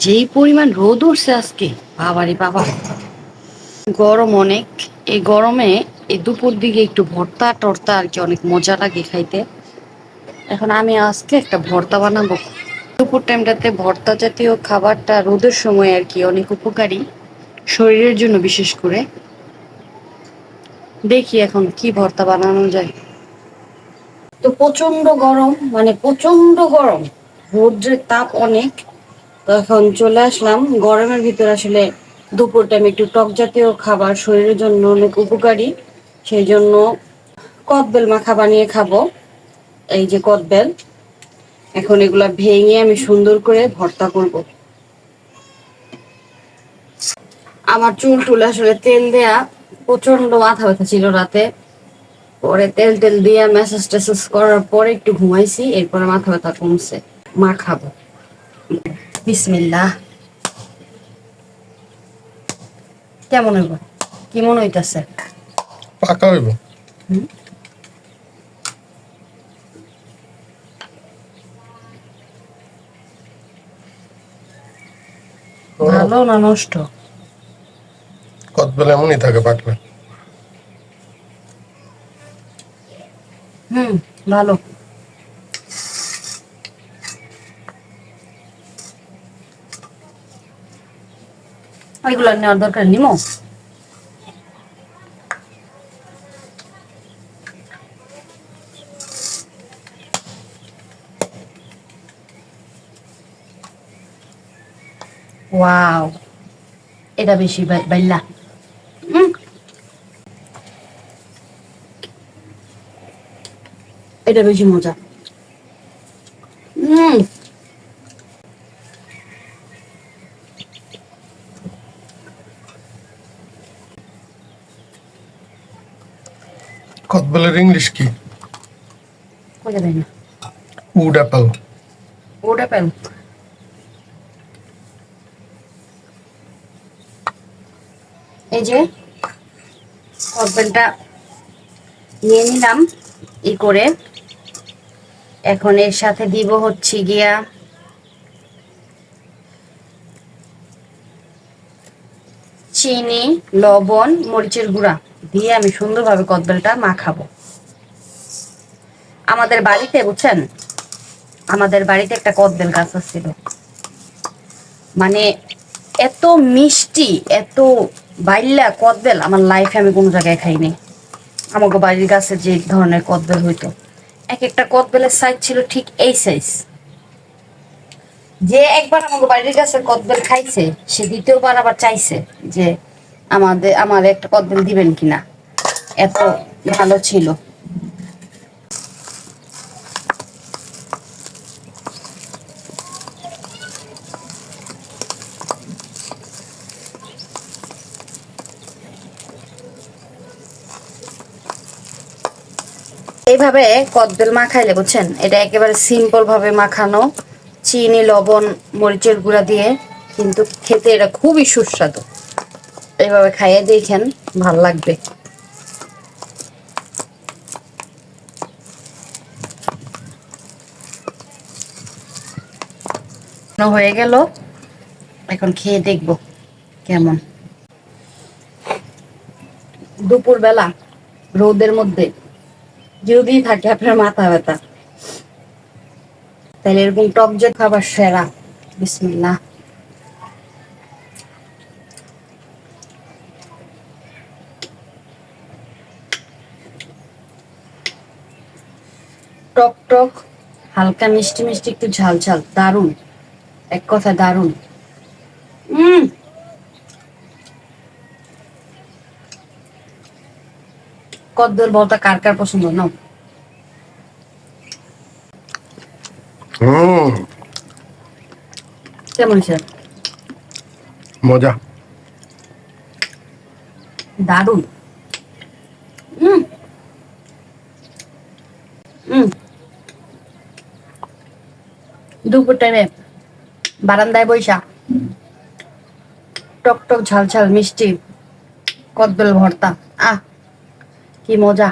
যেই পরিমাণ রোদ উঠছে আজকে, বাবারে বাবা। গরম অনেক। এই গরমে এই দুপুর দিকে একটু ভর্তা টর্তা আর কি অনেক মজা লাগে খাইতে। এখন আমি আজকে একটা ভর্তা বানাবো। দুপুর টাইমটাতে ভর্তা জাতীয় খাবারটা রোদের সময় আর কি অনেক উপকারী, শরীরের জন্য বিশেষ করে। দেখি এখন কি ভর্তা বানানো যায়। তো প্রচণ্ড গরম মানে প্রচণ্ড গরম। রৌদ্রের তাপ অনেক। এখন চলে আসলাম। গরমের ভিতরে আসলে দুপুর টাইমে একটু টক জাতীয় খাবার, শরীরের জন্য অনেক উপকারী। সেই জন্য কদবেল মাখা বানিয়ে খাব। এই যে কদবেল। এখন এগুলা ভেঙে আমি সুন্দর করে ভর্তা করব। আমার চুল টুল আসলে তেল দেয়া প্রচণ্ড মাথা ব্যথা ছিল রাতে। পরে তেল টেল দিয়ে মেসেজ টেসেজ করার পরে একটু ঘুমাইছি, এরপরে মাথা ব্যথা কমছে। মা খাব। বিসমিল্লাহ। কেমন হইব? কি মনে হইতাছে? পাকা হইব। ভালো না নষ্ট? কতবেলা এমনই থাকে পাকলে। হুম ভালো। এগুলো নেওয়ার দরকার নিমো ওয়াও এটা বেশি বাই- বাইল্লা এটা বেশি মজা হুম কতবেলের ইংলিশ কি? মজা দেয় না। উড অ্যাপেল ওটা পেন এই যে কদবেলটা নিয়ে নিলাম ই করে। এখন এর সাথে দিব হচ্ছে গিয়া চিনি লবণ মরিচের গুঁড়া। দিয়ে আমি সুন্দরভাবে কদবেলটা মাখাবো। আমাদের বাড়িতে, বুঝছেন? আমাদের বাড়িতে একটা কদবেল গাছ ছিল মানে এত মিষ্টি, এত বাইল্লা কদবেল আমার লাইফে আমি কোনো জায়গায় খাইনি আমাকে বাড়ির গাছে যে ধরনের কদবেল হইতো। এক একটা কদবেলের সাইজ ছিল ঠিক এই সাইজ যে একবার আমাকে বাড়ির গাছের কদবেল খাইছে, সে দ্বিতীয়বার আবার চাইছে যে আমাদের, আমার একটা কদবেল দিবেন কিনা? এত ভালো ছিল। এইভাবে কদবেল মাখাইলে, বুঝছেন? এটা একেবারে সিম্পল ভাবে মাখানো চিনি, লবণ, মরিচের গুঁড়া দিয়ে, কিন্তু খেতে এটা খুবই সুস্বাদু। এইভাবে খাইয়ে দেখেন, ভালো লাগবে। হয়ে গেল, এখন খেয়ে দেখব কেমন। দুপুর বেলা রোদের মধ্যে যদি থাকে আপনার মাথা ব্যথা, তাহলে এরকম টক যে খাবার সেরা। বিসমিল্লাহ। টক টক হালকা মিষ্টি মিষ্টি একটু ঝাল ঝাল। দারুণ এক কথা দারুণ উম। কদ্দুর বলটা কার কার পছন্দ হুম কেমন হয়েছে? মজা। দারুণ হুম হুম দুপুর টাইমে বারান্দায় বৈশা টক টক ঝাল ঝাল মিষ্টি, কদবেল ভর্তা, আহ, কি মজা।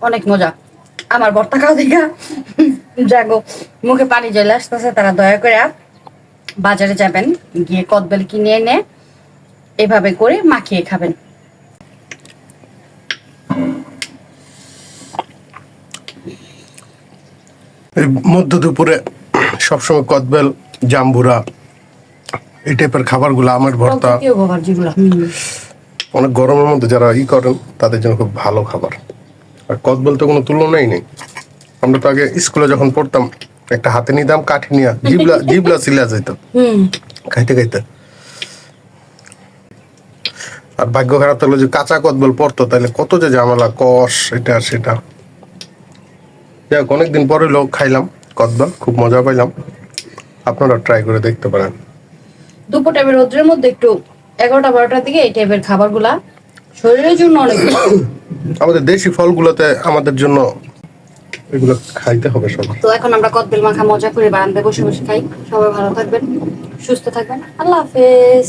অনেক মজা। আমার বর্তা খাওয়া দেখা। জাগো মুখে পানি চলে আসতেছে, তারা দয়া করে বাজারে যাবেন, গিয়ে কদবেল কিনে এনে এভাবে করে মাখিয়ে খাবেন। মধ্য দুপুরে সবসময় কদবেল জাম্বুরা এই টাইপের খাবারগুলো আমার ভর্তা। অনেক গরমের মধ্যে যারা ই করেন তাদের জন্য খুব ভালো খাবার। আর কদবেল তো কোনো তুলনাই নেই। আমরা তো আগে স্কুলে যখন পড়তাম একটা হাতে নিতাম কাঠি নিয়ে জিবলা জিবলা সিলা যেত খাইতে খাইতে। আর ভাগ্য খারাপ থাকলে যে কাঁচা কদবেল পড়তো তাহলে কত যে ঝামেলা কষ এটা সেটা। যাই হোক অনেকদিন পরে লোক খাইলাম কদবেল খুব মজা পাইলাম। আপনারা ট্রাই করে দেখতে পারেন। দুপুর টাইপের রোদ্রের মধ্যে একটু এগারোটা বারোটার দিকে এই টাইপের খাবারগুলা শরীরের জন্য অনেক আমাদের দেশি ফলগুলোতে আমাদের জন্য এগুলো খাইতে হবে সবার তো এখন আমরা কদবেল মাখা মজা করে বারান্দায় বসে বসে খাই। সবাই ভালো থাকবেন সুস্থ থাকবেন। আল্লাহ হাফেজ।